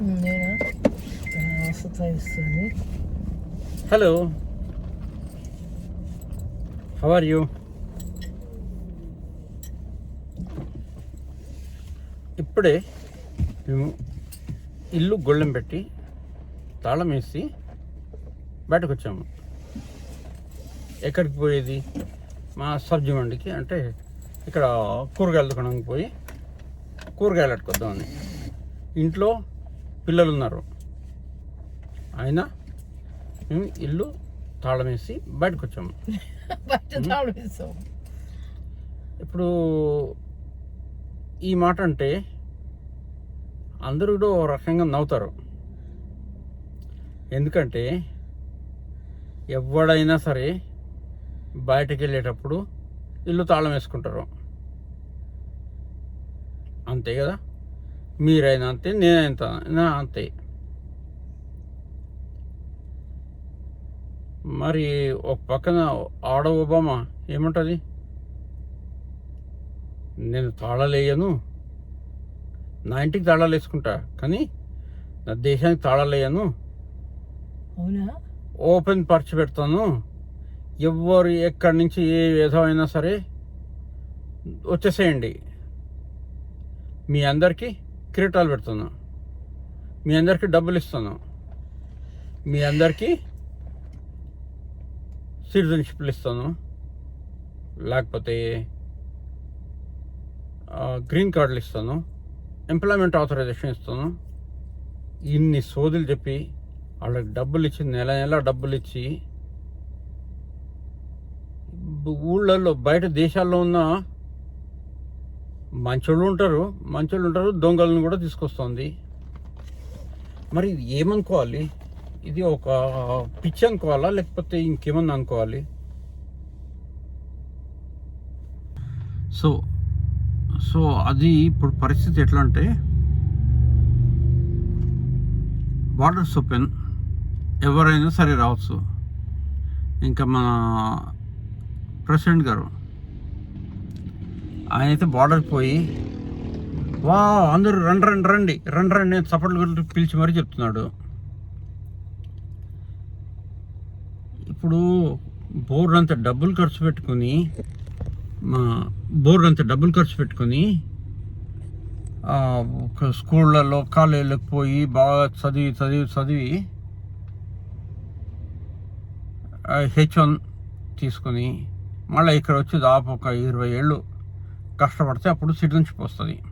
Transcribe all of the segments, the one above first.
నేను? సతాయిస్తుంది hello how are you ఇప్పుడే మేము ఇల్లు గొళ్ళెం పెట్టి తాళం వేసి బయటకు వచ్చాము ఎక్కడికి పోయేది? మా సబ్జీ మండికి అంటే ఇక్కడ కూరగాయలు దుకాణంకి పోయి కూరగాయలు అట్టుకొద్దామని. ఇంట్లో పిల్లలు ఉన్నారు అయినా మేము ఇల్లు తాళం వేసి బయటకు వచ్చాము ఇప్పుడు ఈ మాట అంటే అందరూ కూడా ఓ రకంగా నవ్వుతారు. ఎందుకంటే ఎవడైనా సరే బయటకు వెళ్ళేటప్పుడు ఇల్లు తాళం వేసుకుంటారు అంతే కదా? మీరైనా అంతే నేనైనా నా అంతే. మరి ఒక పక్కన ఆడ ఒబామా ఏముంటుంది? నేను తాళాలేయను. నా ఇంటికి తాళాలు వేసుకుంటా కానీ నా దేశానికి తాళాలు వేయను. అవునా? ఓపెన్ పర్చి పెడతాను. ఎవరు ఎక్కడి నుంచి ఏ విధమైనా సరే వచ్చేసేయండి. మీ అందరికీ కిరీటాలు పెడతాను మీ అందరికీ డబ్బులు ఇస్తాను మీ అందరికీ సిటిజన్షిప్లు ఇస్తాను లేకపోతే గ్రీన్ కార్డులు ఇస్తాను ఎంప్లాయ్మెంట్ ఆథరైజేషన్ ఇస్తాను ఇన్ని సోదులు చెప్పి వాళ్ళకి డబ్బులు ఇచ్చి నెల నెల డబ్బులు ఇచ్చి ఊళ్ళల్లో బయట దేశాల్లో ఉన్న మంచోళ్ళు ఉంటారు మంచోళ్ళు ఉంటారు దొంగలను కూడా తీసుకొస్తుంది. మరి ఏమనుకోవాలి? ఇది ఒక పిచ్చి అనుకోవాలా? లేకపోతే ఇంకేమన్నా అనుకోవాలి? సో సో అది ఇప్పుడు పరిస్థితి ఎట్లా అంటే బార్డర్స్ ఓపెన్ ఎవరైనా సరే రావచ్చు. ఇంకా మన ప్రెసిడెంట్ గారు ఆయన అయితే బార్డర్ పోయి వా అందరూ రండి రండి రండి రండి రండి నేను చప్పట్లు కొట్టి పిలిచి మరీ చెప్తున్నాడు. ఇప్పుడు బోర్డు అంత డబ్బులు ఖర్చు పెట్టుకుని మా బోర్డు అంత డబ్బులు ఖర్చు పెట్టుకుని స్కూళ్ళలో స్కూళ్ళల్లో కాలేజీలకు పోయి బాగా చదివి చదివి చదివి హెచ్ వన్ తీసుకుని మళ్ళీ ఇక్కడ వచ్చి దాపు ఒక ఇరవై ఏళ్ళు. కష్టపడితే అప్పుడు సిటిజన్షిప్ వస్తుంది.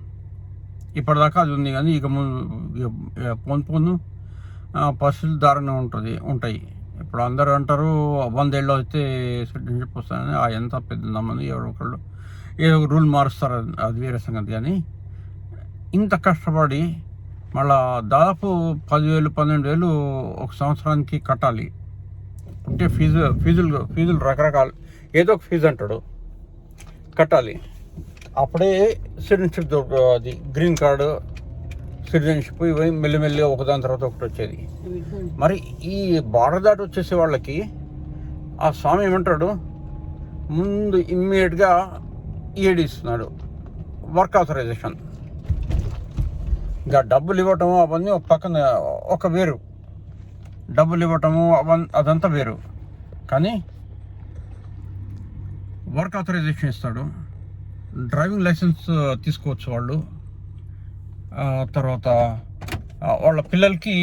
ఇప్పటిదాకా అది ఉంది కానీ ఇక ముందు ఇక పోను పోను పరిస్థితులు దారుణంగా ఉంటుంది ఉంటాయి. ఇప్పుడు అందరూ అంటారు వందేళ్ళు అయితే సిటిజన్షిప్ వస్తుందని ఆ ఎంత పెద్ద నమ్మని ఎవరో ఒకళ్ళు ఏదో ఒక రూల్ మారుస్తారు అది- అది వేరే సంగతి కానీ. ఇంత కష్టపడి మళ్ళా దాదాపు పదివేలు పన్నెండు వేలు ఒక సంవత్సరానికి కట్టాలి. అంటే ఫీజు ఫీజులు ఫీజులు రకరకాలు ఏదో ఒక ఫీజు అంటాడు. కట్టాలి. అప్పుడే సిటిజన్షిప్ అది గ్రీన్ కార్డు సిటిజన్షిప్ ఇవి మెల్లిమెల్లిగా ఒకదాని తర్వాత ఒకటి వచ్చేది. మరి ఈ బార్డర్ దాటి వచ్చేసే వాళ్ళకి ఆ స్వామి ఏమంటాడు? ముందు ఇమ్మీడియట్గా ఏడిస్తున్నాడు వర్క్ ఆథరైజేషన్ ఇంకా డబ్బులు ఇవ్వటము అవన్నీ ఒక పక్కన ఒక వేరు. డబ్బులు ఇవ్వటము అవన్నీ అదంతా వేరు. కానీ వర్క్ ఆథరైజేషన్ ఇస్తాడు. డ్రైవింగ్ లైసెన్స్ తీసుకోవచ్చు వాళ్ళు. తర్వాత వాళ్ళ పిల్లలకి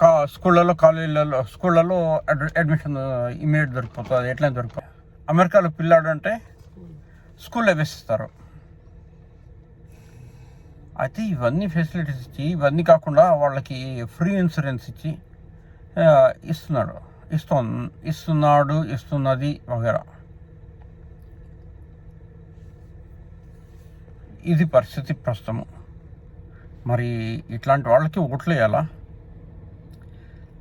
కా స్కూళ్ళలో కాలేజీలలో స్కూళ్ళలో అడ్- అడ్మిషన్ ఇమీడియట్ దొరికిపోతుంది. ఎట్లా దొరికిపోతుంది. అమెరికాలో పిల్లాడు అంటే స్కూల్లో వేసిస్తారు. అయితే ఇవన్నీ ఫెసిలిటీస్ ఇచ్చి ఇవన్నీ కాకుండా వాళ్ళకి ఫ్రీ ఇన్సూరెన్స్ ఇచ్చి ఇస్తున్నాడు. ఇస్తు ఇస్తున్నాడు ఇస్తున్నది వగేరా. ఇది పరిస్థితి ప్రస్తుతము. మరి ఇట్లాంటి వాళ్ళకి ఓట్లు వేయాలా?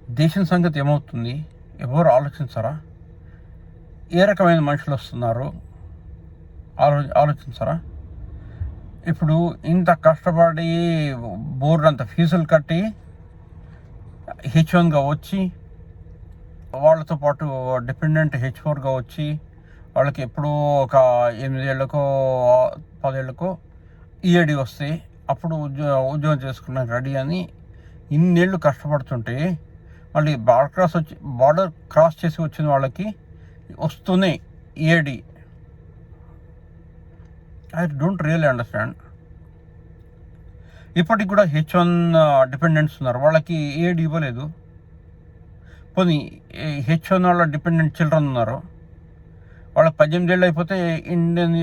దేశం సంగతి ఏమవుతుంది? ఎవరు ఆలోచించరా? ఏ రకమైన మనుషులు వస్తున్నారు? ఆలో ఆలోచించరా? ఇప్పుడు ఇంత కష్టపడి బోర్డు అంత ఫీజులు కట్టి హెచ్ వన్గా వచ్చి వాళ్ళతో పాటు డిపెండెంట్ హెచ్ ఫోర్గా వచ్చి వాళ్ళకి ఎప్పుడూ ఒక ఎనిమిదేళ్ళకో పదేళ్ళకో ఈఏడి వస్తే అప్పుడు ఉద్యోగ ఉద్యోగం చేసుకున్నాను రెడీ అని ఇన్నేళ్ళు కష్టపడుతుంటే మళ్ళీ బార్డర్ క్రాస్ వచ్చి బార్డర్ క్రాస్ చేసి వచ్చిన వాళ్ళకి వస్తూనే EAD I don't really understand. ఇప్పటికి కూడా హెచ్ వన్ డిపెండెంట్స్ ఉన్నారు. వాళ్ళకి ఏడి ఇవ్వలేదు. పోనీ హెచ్ వన్ వాళ్ళ డిపెండెంట్ చిల్డ్రన్ ఉన్నారు. వాళ్ళకి పద్దెనిమిది ఏళ్ళు అయిపోతే ఇండియన్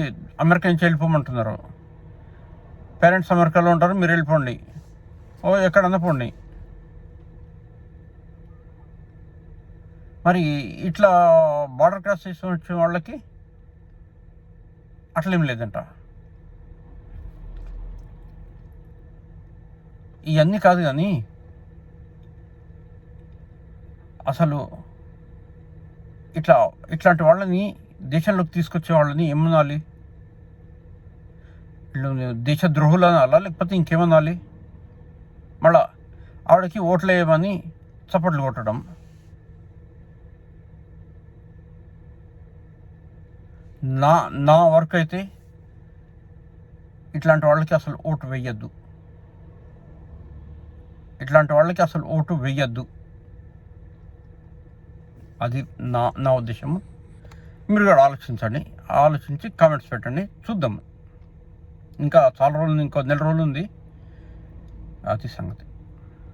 అమెరికా నుంచి వెళ్ళిపోమంటున్నారు పేరెంట్స్ అమెరికాలో ఉంటారు మీరు వెళ్ళిపోండి. ఓ ఎక్కడన్నా పోండి. మరి ఇట్లా బార్డర్ క్రాస్ చేసి వచ్చిన వాళ్ళకి అట్లేం లేదంట. ఇవన్నీ కాదు కానీ అసలు ఇట్లా ఇట్లాంటి వాళ్ళని దేశంలోకి తీసుకొచ్చే వాళ్ళని ఏమనాలి వీళ్ళు దేశద్రోహులు అనాలా లేకపోతే ఇంకేమనాలి? మళ్ళా ఆవిడకి ఓట్లు వేయమని చప్పట్లు కొట్టడం. నా నా వర్క్ అయితే ఇట్లాంటి వాళ్ళకి అసలు ఓటు వేయద్దు. ఇట్లాంటి వాళ్ళకి అసలు ఓటు వేయద్దు. అది నా నా ఉద్దేశము. మీరు కూడా ఆలోచించండి. ఆలోచించి కామెంట్స్ పెట్టండి. చూద్దాము ఇంకా చాలా రోజులు ఇంకో నెల రోజులు ఉంది. అది సంగతి.